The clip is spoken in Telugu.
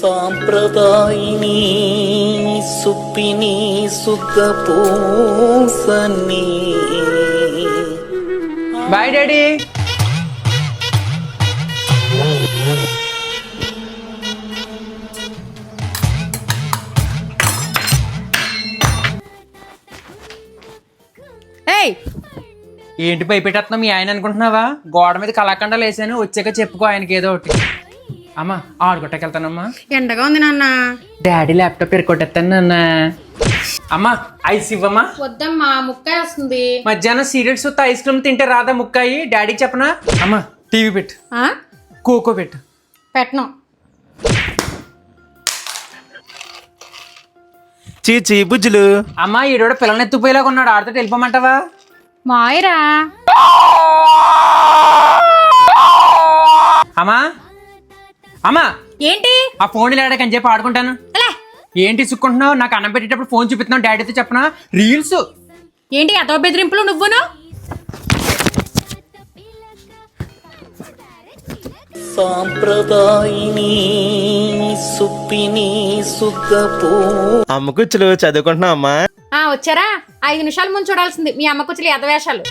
సాంప్రదాయిని సుప్పిని సుఖ పూసని బాయ్ డాడీ ఏయ్! ఏంటి భయపెట్టేస్తున్నావు? మీ ఆయన అనుకుంటున్నావా? గోడ మీద కళాఖండాలు వేసాను. వచ్చాక చెప్పుకో ఆయనకి ఏదో ఒకటి. అమ్మా ఆడుకోట్టకెళ్తానమ్మా ఎండగా ఉంది నాన్న. డాడీ ల్యాప్టాప్ ఎరుకొట్టేస్తాను నాన్న. అమ్మా ఐస్ ఇవ్వమ్మా. వద్దమ్మా ముక్క వస్తుంది. మధ్యాహ్నం సీరియల్స్ చూస్తే ఐస్ క్రీమ్ తింటే రాదా ముక్కాయి? డాడీకి చెప్పనా? అమ్మా టీవీ పెట్టు. ఆ? కోకో పెట్టు. పెట్టను. చీచి బుజ్జులు. అమ్మా ఈడోడ పిల్లల్ని ఎత్తుపోయేలాగా ఉన్నాడు ఆడితో వెళ్ళిపోమంటావా? మాయరా. అమ్మా అమ్మా! ఏంటి? ఆ ఫోన్ ఇలాడకని చెప్పి ఆడుకుంటాను. ఏంటి సుక్కుంటున్నావు? నాకు అన్నం పెట్టేటప్పుడు ఫోన్ చూపిస్తున్నావు డాడీతో చెప్పనా? రీల్స్. ఏంటి అదో బెదిరింపులు నువ్వును? సాంప్రదాయిని సుప్పిని సుఖ పూ అమ్మ కుచ్చులు చదువుకుంటున్నావు అమ్మా? ఆ వచ్చారా? ఐదు నిమిషాల ముందు చూడాల్సింది. మీ అమ్మ కూర్చులు ఎదవేషాలు.